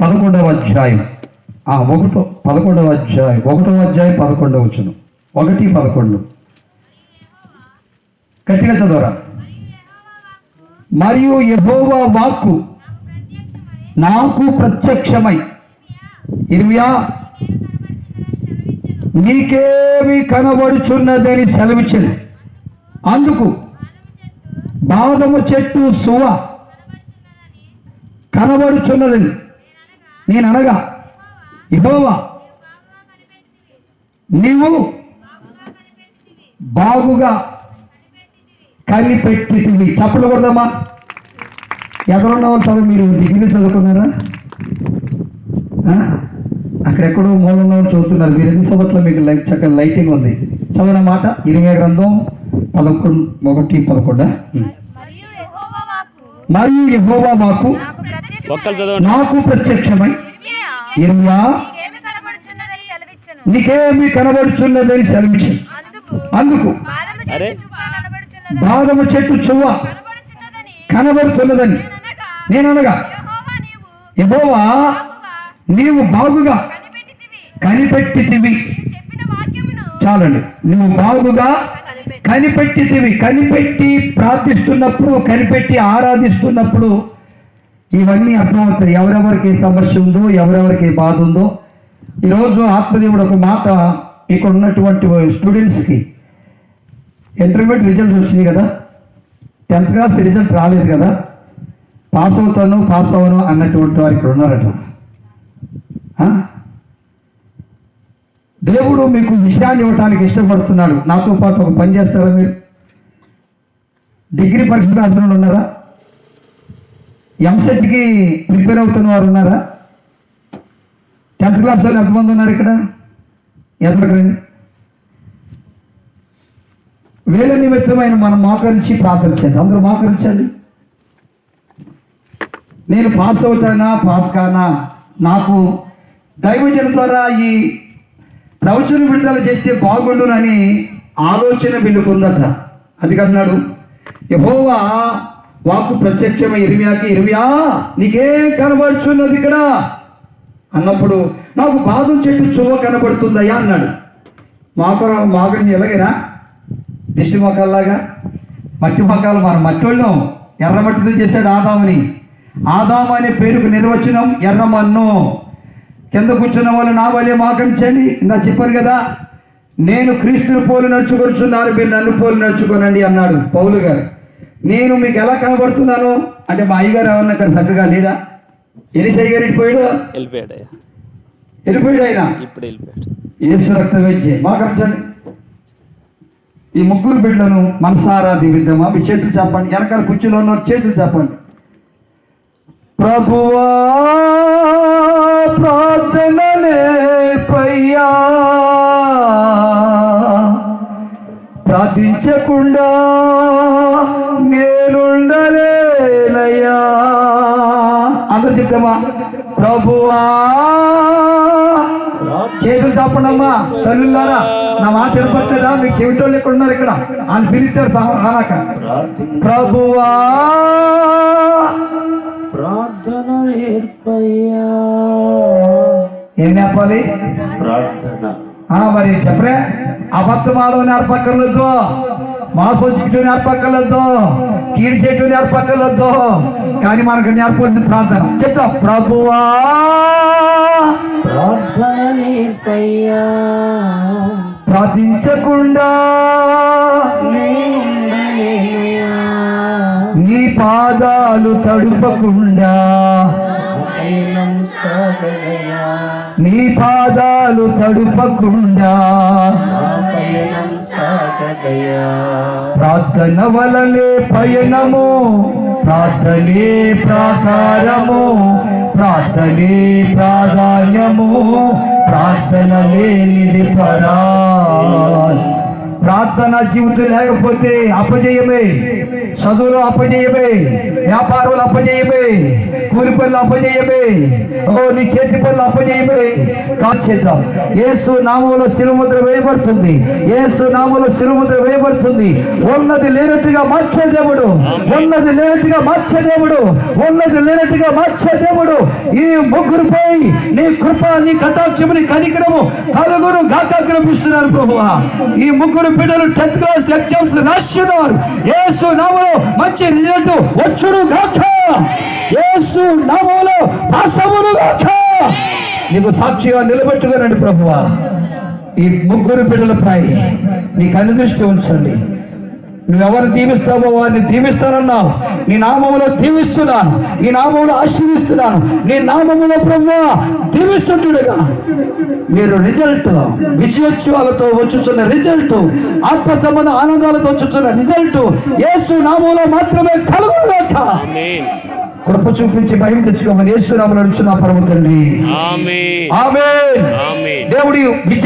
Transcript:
పదకొండవ అధ్యాయం. ఆ ఒకటో పదకొండవ అధ్యాయం. ఒకటో అధ్యాయం పదకొండవ వచ్చును ఒకటి పదకొండు. గట్టిగా చదవరా? మరియు యెహోవా వాక్కు నాకు ప్రత్యక్షమై. ఇర్వ్యా నీకేమి కనబడుచున్నదని సెలవిచ్చను అందుకు బాదము చెట్టు సువ కనబడుచున్నదని నేను అనగా ఇహోవా నీవు బాగుగా కనిపెట్టితివి. చప్పలు కొడదామా? ఎక్కడున్న వాళ్ళు చదువు మీరు డిగ్రీ చదువుకున్నారా? అక్కడెక్కడో మూల ఉన్న వాళ్ళు చదువుతున్నారు. మీరు ఎన్ని చదవట్లో మీకు లైట్ చక్కగా లైటింగ్ ఉంది. చదవన మాట? ఇరవై గ్రంథం పదకొండు ఒకటి పదకొండా? మరియు యెహోవా మాకు ఒక్కరు చదవండి. నాకు ప్రత్యక్షమై ఇర్మియా నీకేమి కనబడుచున్నదని సెలవించింది అందుకు అరే. బాదము చెట్టు చువ్వ? కనబడుతున్నదని. నేననగా. యెహోవా నీవు యెహోవా బాగుగా. కనిపెట్టితివి. కనిపెట్టితివి. నీవు చెప్పిన వాక్యమును చాలండి. నువ్వు బాగుగా కనిపెట్టి కనిపెట్టితివి. కనిపెట్టి ప్రార్థిస్తున్నప్పుడు కనిపెట్టి ఆరాధిస్తున్నప్పుడు ఇవన్నీ అర్థమవుతాయి ఎవరెవరికి ఏ సమస్య ఉందో ఎవరెవరికి ఏ బాధ ఉందో. ఈరోజు ఆత్మదేవుడు ఒక మాట ఇక్కడ ఉన్నటువంటి స్టూడెంట్స్కి. ఇంటర్మీడియట్ రిజల్ట్ వచ్చింది కదా. టెన్త్ క్లాస్ రిజల్ట్ రాలేదు కదా. పాస్ అవుతాను పాస్ అవ్వను అన్నటువంటి వారు ఇక్కడ ఉన్నారట. దేవుడు మీకు విషయాన్ని ఇవ్వటానికి ఇష్టపడుతున్నాడు. నాతో పాటు ఒక పని చేస్తారా మీరు? డిగ్రీ పరీక్ష రాసిన ఉన్నారా? ఎంసెట్కి ప్రిపేర్ అవుతున్న వారు ఉన్నారా? టెన్త్ క్లాస్ వాళ్ళు ఎంతమంది ఉన్నారు ఇక్కడ? ఎక్కడికి వేల నిమిత్తమైన మనం మోకరించి ప్రార్థన చేద్దాం అందరూ మోకరించండి. నేను పాస్ అవుతానా? పాస్ కానా? నాకు దైవజన ద్వారా ఈ ప్రవచన విడుదల చేస్తే బాగుండునని ఆలోచన వెళ్ళుకుందట అది యహోవా వాకు ప్రత్యక్షమై ఇరిమియాకి ఇరిమియా నీకేం కనబడుచున్నది ఇక్కడ? అన్నప్పుడు నాకు బాదం చెట్టు చువ్వ కనబడుతుందయ్యా అన్నాడు. మాకు మాకుని ఎలాగైనా? దిష్టి మొక్కల్లాగా మట్టి మొక్కలు మన మట్టి వాళ్ళం ఎర్ర మట్టితో చేశాడు ఆదాముని. ఆదాము అనే పేరుకు నిర్వచనం ఎర్రమన్ను కింద కూర్చున్న వాళ్ళు నా వల్లే మాకంచండి ఇందా చెప్పారు కదా నేను క్రీస్తుని పోలు నడుచుకొచ్చున్నారు మీరు నన్ను పోలు నడుచుకోనండి అన్నాడు పౌలు గారు. నేను మీకు ఎలా కనబడుతున్నాను అంటే మా అయ్యగారు ఏమన్నా ఇక్కడ చక్కగా లేదా? ఎలిసయ్య గారు ఇటుపోయాడు? వెళ్ళిపోయాడు వెళ్ళిపోయాడు ఆయన? ఇప్పుడు వెళ్ళిపోయాడు. యేసు రక్తం వేచి మాకంచండి ఈ ముగ్గురు బిడ్డలను మనసారా దీవిద్దామా? మీ చేతులు చెప్పండి వెనకాల కుర్చీలో ఉన్న చేతులు చెప్పండి ప్రభువా ప్రార్థన ప్రార్థించకుండా నేనుండలేనయ్యా అందరూ చెప్తామా? ప్రభువా. చేతులు చెప్పండమ్మా తల్లులారా. నా మాట వినపట్టలేదా మీకు చెవిటోళ్ళు ఎక్కడ ఉన్నారు ఇక్కడ? అని పిలిచారు రానాక. ప్రభువా. ప్రార్థన నేర్పయ్యా ఏం చెప్పాలి ప్రార్థన. మరి చెప్పరే. అబద్ధం ఆడవు నేర్పక్కర్లేదు. మోసం చేయటం నేర్పక్కర్లేదు. కీడు చేయటం నేర్పక్కర్లేదు. కానీ మనకు నేర్పవలసిన ప్రార్థన. చెప్తాం. ప్రభువా. ప్రార్థించకుండా నీ పాదాలు తడుపకుండా నీ పాదాలు తడుపకుండా ప్రార్థన వలనే పయనము ప్రార్థనే ప్రాకారము ప్రార్థనే ప్రాధాన్యము ప్రార్థన లేనిది పరా. ప్రార్థన జీవితం లేకపోతే అపజయమే చదువులో అపజయమే వ్యాపారంలో అపజయమే కూలి పనులు అప్పజేయమే ఓ నీ చేతి పనులు అప్పజేయమే కాచేద్దాం ఏసు నామంలో సిరుముద్ర వేయబడుతుంది. ఏసు నామంలో సిరుముద్ర వేయబడుతుంది. ఉన్నది లేనట్టుగా మార్చే దేవుడు. ఉన్నది లేనట్టుగా మార్చే దేవుడు. ఉన్నది లేనట్టుగా మార్చే దేవుడు. ఈ ముగ్గురుపై నీ కృప నీ కటాక్షము నీ కనికరము కలుగురు గాక కనిపిస్తున్నారు ప్రభువా. ఈ ముగ్గురు బిడ్డలు టెన్త్ క్లాస్ ఎగ్జామ్స్ రాస్తున్నారు. ఏసు నామలో మంచి రిజల్ట్ వచ్చును గాక. యేసు నామములో పాసమును గాక. నీకు సాక్షిగా నిలబెట్టుకోనండి ప్రభువా. ఈ ముగ్గురు బిడ్డలపై నీకు అనుదృష్టి ఉంచండి. నువ్వెవరు దీవిస్తావో వారిని దీవిస్తానన్నావు నీ నామములో దీవిస్తున్నాను. నీ నామములో ఆశీర్విస్తున్నాను. నీ నామములో బ్రహ్మ దీవిస్తుంటుడుగా మీరు రిజల్ట్ విజయోత్సవాలతో వచ్చుచున్న రిజల్ట్ ఆత్మ సంబంధ ఆనందాలతో వచ్చుచున్న రిజల్ట్ యేసు నామంలో మాత్రమే కలుగుగాక కృప చూపించి భయం తెచ్చుకోమని యేసు నామలో నడుచున్న పరమ తండ్రి. దేవుడి విజయ